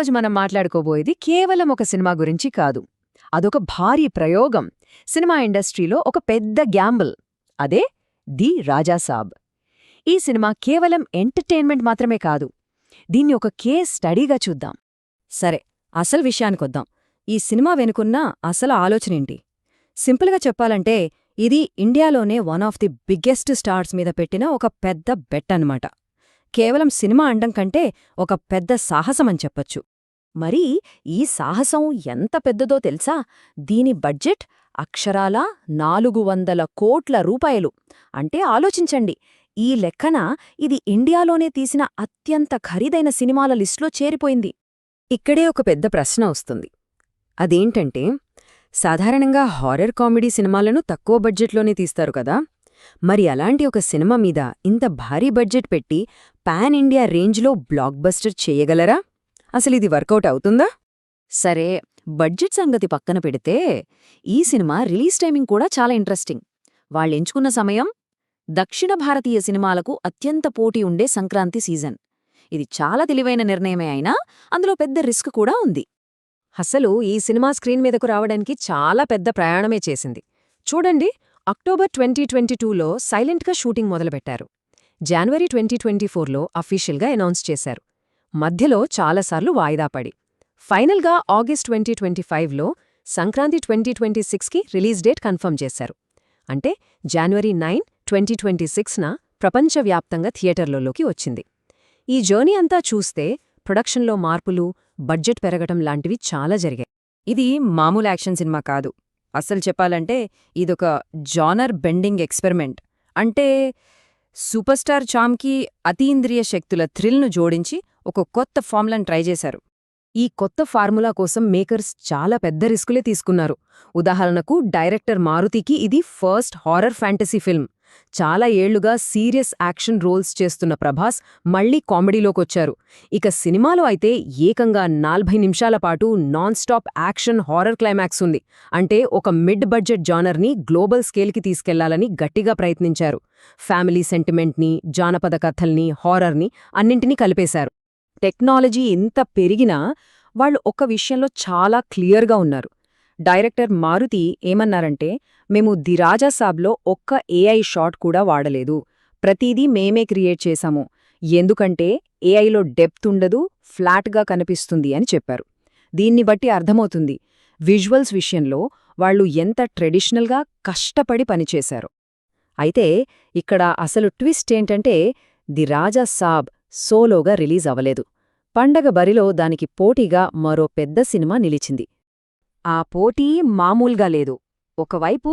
ఈరోజు మనం మాట్లాడుకోబోయేది కేవలం ఒక సినిమా గురించి కాదు. అదొక భారీ ప్రయోగం. సినిమా ఇండస్ట్రీలో ఒక పెద్ద గ్యాంబుల్. అదే ది రాజాసాబ్ ఈ సినిమా కేవలం ఎంటర్టైన్మెంట్ మాత్రమే కాదు. దీన్ని ఒక కేస్ స్టడీగా చూద్దాం. సరే అసలు విషయానికొద్దాం ఈ సినిమా వెనుకున్న అసలు ఆలోచనేంటి సింపుల్గా చెప్పాలంటే ఇది ఇండియాలోనే one of the biggest stars మీద పెట్టిన ఒక పెద్ద బెట్ అన్నమాట. కేవలం సినిమా అండం కంటే ఒక పెద్ద సాహసమని చెప్పొచ్చు. మరి ఈ సాహసం ఎంత పెద్దదో తెలుసా? దీని బడ్జెట్ అక్షరాలా నాలుగు వందల కోట్ల రూపాయలు. అంటే ఆలోచించండి ఈ లెక్కన ఇది ఇండియాలోనే తీసిన అత్యంత ఖరీదైన సినిమాల లిస్టులో చేరిపోయింది. ఇక్కడే ఒక పెద్ద ప్రశ్న వస్తుంది. అదేంటంటే సాధారణంగా హారర్ కామెడీ సినిమాలను తక్కువ బడ్జెట్లోనే తీస్తారు కదా? మరి అలాంటి ఒక సినిమా మీద ఇంత భారీ బడ్జెట్ పెట్టి పాన్ ఇండియా రేంజ్లో బ్లాక్ బస్టర్ చేయగలరా? అసలిది వర్కౌట్ అవుతుందా? సరే బడ్జెట్ సంగతి పక్కన పెడితే ఈ సినిమా రిలీజ్ టైమింగ్ కూడా చాలా ఇంట్రెస్టింగ్. వాళ్ళెంచుకున్న సమయం? దక్షిణ భారతీయ సినిమాలకు అత్యంత పోటీ ఉండే సంక్రాంతి సీజన్. ఇది చాలా తెలివైన నిర్ణయమే అయినా అందులో పెద్ద రిస్క్ కూడా ఉంది. అసలు ఈ సినిమా స్క్రీన్ మీదకు రావడానికి చాలా పెద్ద ప్రయాణమే చేసింది. చూడండి అక్టోబర్ ట్వంటీ ట్వంటీ టూలో సైలెంట్గా షూటింగ్ మొదలుపెట్టారు. జనవరి ట్వంటీ ట్వంటీ ఫోర్లో అఫీషియల్గా అనౌన్స్ చేశారు. మధ్యలో చాలాసార్లు వాయిదా పడి. ఫైనల్గా ఆగస్ట్ ట్వంటీ ట్వంటీ ఫైవ్లో సంక్రాంతి ట్వంటీ ట్వంటీ సిక్స్కి రిలీజ్ డేట్ కన్ఫర్మ్ చేశారు. అంటే జనవరి నైన్ ట్వంటీ ట్వంటీ సిక్స్న ప్రపంచవ్యాప్తంగా థియేటర్లలోకి వచ్చింది. ఈ జర్నీ అంతా చూస్తే ప్రొడక్షన్లో మార్పులు బడ్జెట్ పెరగటం లాంటివి చాలా జరిగాయి. ఇది మామూలు యాక్షన్ సినిమా కాదు. అస్సలు చెప్పాలంటే ఇదొక జానర్ బెండింగ్ ఎక్స్పెరిమెంట్. అంటే సూపర్ స్టార్ చామ్కి అతీంద్రియ శక్తుల థ్రిల్ను జోడించి ఒక కొత్త ఫార్ములాను ట్రై చేశారు. ఈ కొత్త ఫార్ములా కోసం మేకర్స్ చాలా పెద్ద రిస్కులే తీసుకున్నారు. ఉదాహరణకు డైరెక్టర్ మారుతికి ఇది ఫస్ట్ హారర్ ఫ్యాంటసీ ఫిల్మ్. చాలా ఏళ్ళుగా సీరియస్ యాక్షన్ రోల్స్ చేస్తున్న ప్రభాస్ మళ్ళీ కామెడీలోకొచ్చారు ఇక సినిమాలో అయితే ఏకంగా నలభై నిమిషాల పాటు non stop action horror climax ఉంది. అంటే ఒక మిడ్ బడ్జెట్ జానర్ని గ్లోబల్ స్కేల్కి తీసుకెళ్ళాలని గట్టిగా ప్రయత్నించారు. ఫ్యామిలీ సెంటిమెంట్ని జానపద కథల్ని హారర్ని అన్నింటినీ కలిపేశారు. టెక్నాలజీ ఇంత పెరిగినా వాళ్ళు ఒక విషయంలో చాలా క్లియర్గా ఉన్నారు. డైరెక్టర్ మారుతి ఏమన్నారంటే మేము ది రాజాసాబ్లో ఒక్క ఏఐ షాట్ కూడా వాడలేదు. ప్రతిదీ మేమే క్రియేట్ చేశాము. ఎందుకంటే ఏఐలో డెప్త్ ఉండదు ఫ్లాట్గా కనిపిస్తుంది అని చెప్పారు. దీన్ని బట్టి అర్థమవుతుంది విజువల్స్ విషయంలో వాళ్ళు ఎంత ట్రెడిషనల్గా కష్టపడి పనిచేశారు. అయితే ఇక్కడ అసలు ట్విస్ట్ ఏంటంటే ది రాజా సాబ్ సోలోగా రిలీజ్ అవలేదు పండగ బరిలో దానికి పోటీగా మరో పెద్ద సినిమా నిలిచింది. ఆ పోటీ మామూల్గా లేదు. ఒకవైపు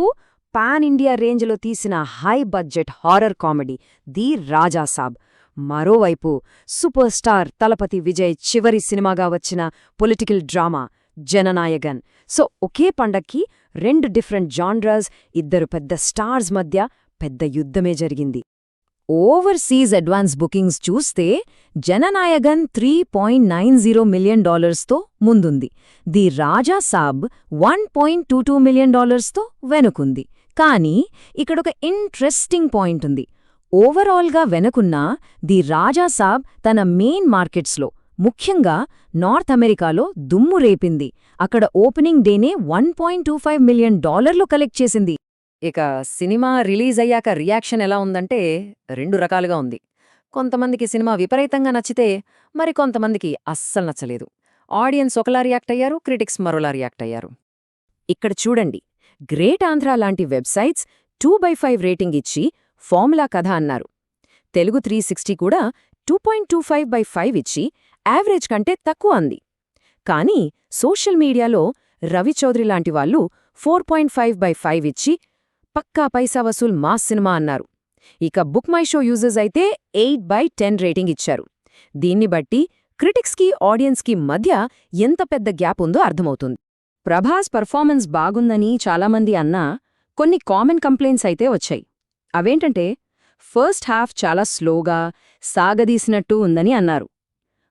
పాన్ ఇండియా రేంజ్లో తీసిన high budget horror comedy the Raja Saab మరోవైపు సూపర్ స్టార్ తలపతి విజయ్ చివరి సినిమాగా వచ్చిన పొలిటికల్ డ్రామా జననాయగన్. సో ఒకే పండక్కి రెండు డిఫరెంట్ జాన్రాస్ ఇద్దరు పెద్ద స్టార్స్ మధ్య పెద్ద యుద్ధమే జరిగింది. ఓవర్సీస్ అడ్వాన్స్ బుకింగ్స్ చూస్తే Jana Nayagan three point nine zero million డాలర్స్తో ముందుంది. The Raja Saab one point two two million డాలర్స్తో వెనుకుంది. కానీ ఇక్కడొక ఇంట్రెస్టింగ్ పాయింట్ ఉంది. ఓవరాల్గా వెనుకున్న ది రాజా సాబ్ తన మెయిన్ మార్కెట్స్లో ముఖ్యంగా నార్త్ అమెరికాలో దుమ్ము రేపింది. అక్కడ ఓపెనింగ్ డేనే one point two five million డాలర్లు కలెక్ట్ చేసింది. ఇక సినిమా రిలీజ్ అయ్యాక రియాక్షన్ ఎలా ఉందంటే రెండు రకాలుగా ఉంది. కొంతమందికి సినిమా విపరీతంగా నచ్చితే మరి కొంతమందికి అస్సలు నచ్చలేదు. ఆడియన్స్ ఒకలా రియాక్ట్ అయ్యారు క్రిటిక్స్ మరోలా రియాక్ట్ అయ్యారు. ఇక్కడ చూడండి గ్రేట్ ఆంధ్ర లాంటి websites two by five rating ఇచ్చి ఫార్ములా కథ అన్నారు. తెలుగు త్రీ సిక్స్టీ కూడా two point two five by five ఇచ్చి యావరేజ్ కంటే తక్కువ అంది. కానీ సోషల్ మీడియాలో రవిచౌదరి లాంటి వాళ్ళు four point five by five ఇచ్చి పక్కా పైసా వసూల్ మాస్ సినిమా అన్నారు. ఇక బుక్ మై షో యూజర్స్ అయితే ఎయిట్ బై టెన్ రేటింగ్ ఇచ్చారు. దీన్ని బట్టి క్రిటిక్స్కి ఆడియన్స్కి మధ్య ఎంత పెద్ద గ్యాప్ ఉందో అర్థమవుతుంది. ప్రభాస్ పర్ఫార్మెన్స్ బాగుందని చాలామంది అన్నా కొన్ని కామన్ కంప్లైంట్స్ అయితే వచ్చాయి. అవేంటంటే ఫస్ట్ హాఫ్ చాలా స్లోగా సాగదీసినట్టు ఉందని అన్నారు.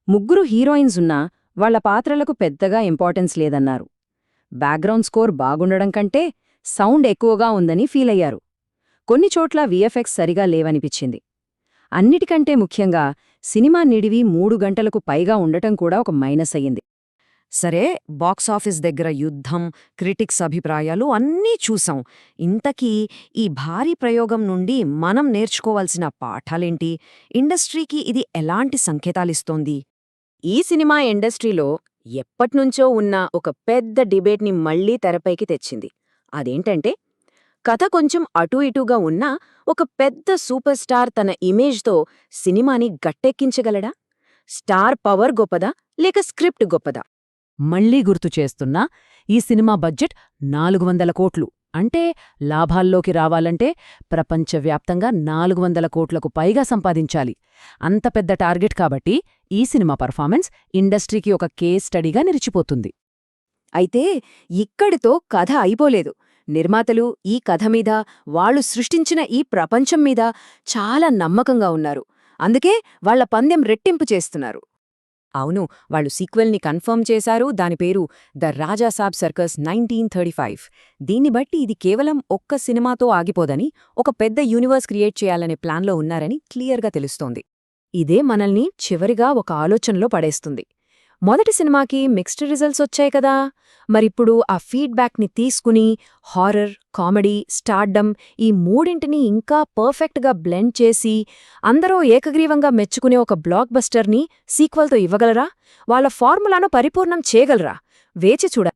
ముగ్గురు హీరోయిన్స్ ఉన్నా వాళ్ళ పాత్రలకు పెద్దగా ఇంపార్టెన్స్ లేదన్నారు. బ్యాక్గ్రౌండ్ స్కోర్ బాగుండడం కంటే సౌండ్ ఎక్కువగా ఉందని ఫీలయ్యారు కొన్ని చోట్ల విఎఫ్ఎక్స్ సరిగా లేవనిపించింది. అన్నిటికంటే ముఖ్యంగా సినిమా నిడివి మూడు గంటలకు పైగా ఉండటం కూడా ఒక మైనస్ అయ్యింది. సరే బాక్సాఫీస్ దగ్గర యుద్ధం క్రిటిక్స్ అభిప్రాయాలు అన్నీ చూసాం. ఇంతకీ ఈ భారీ ప్రయోగం నుండి మనం నేర్చుకోవాల్సిన పాఠాలేంటి? ఇండస్ట్రీకి ఇది ఎలాంటి సంకేతాలిస్తోంది? ఈ సినిమా ఇండస్ట్రీలో ఎప్పట్నుంచో ఉన్న ఒక పెద్ద డిబేట్ని మళ్ళీ తెరపైకి తెచ్చింది. అదేంటంటే కథ కొంచెం అటూ ఇటూగా ఉన్నా ఒక పెద్ద సూపర్ స్టార్ తన ఇమేజ్తో సినిమాని గట్టెక్కించగలడా? స్టార్ పవర్ గొప్పదా? లేక స్క్రిప్ట్ గొప్పదా? మళ్ళీ గుర్తు చేస్తున్నా ఈ సినిమా బడ్జెట్ నాలుగు వందల కోట్లు. అంటే లాభాల్లోకి రావాలంటే ప్రపంచవ్యాప్తంగా నాలుగు వందల కోట్లకు పైగా సంపాదించాలి. అంత పెద్ద టార్గెట్ కాబట్టి ఈ సినిమా పర్ఫార్మెన్స్ ఇండస్ట్రీకి ఒక కేస్ స్టడీగా నిలిచిపోతుంది. అయితే ఇక్కడితో కథ అయిపోలేదు. నిర్మాతలు ఈ కథ మీద వాళ్ళు సృష్టించిన ఈ ప్రపంచం మీద చాలా నమ్మకంగా ఉన్నారు. అందుకే వాళ్ళ పందెం రెట్టింపు చేస్తున్నారు. అవును వాళ్ళు సీక్వెల్ని కన్ఫర్మ్ చేశారు. దాని పేరు the Raja Saab circus nineteen thirty five. దీన్ని బట్టి ఇది కేవలం ఒక్క సినిమాతో ఆగిపోదని ఒక పెద్ద యూనివర్స్ క్రియేట్ చేయాలనే ప్లాన్లో ఉన్నారని క్లియర్గా తెలుస్తోంది. ఇదే మనల్ని చివరిగా ఒక ఆలోచనలో పడేస్తుంది. మొదటి సినిమాకి మిక్స్డ్ రిజల్ట్స్ వచ్చాయి కదా. మరిప్పుడు ఆ ఫీడ్బ్యాక్ని తీసుకుని హారర్ కామెడీ స్టార్డమ్ ఈ మూడింటిని ఇంకా పర్ఫెక్ట్గా బ్లెండ్ చేసి అందరూ ఏకగ్రీవంగా మెచ్చుకునే ఒక బ్లాక్ బస్టర్ని సీక్వెల్తో ఇవ్వగలరా? వాళ్ళ ఫార్ములాను పరిపూర్ణం చేయగలరా? వేచి చూడ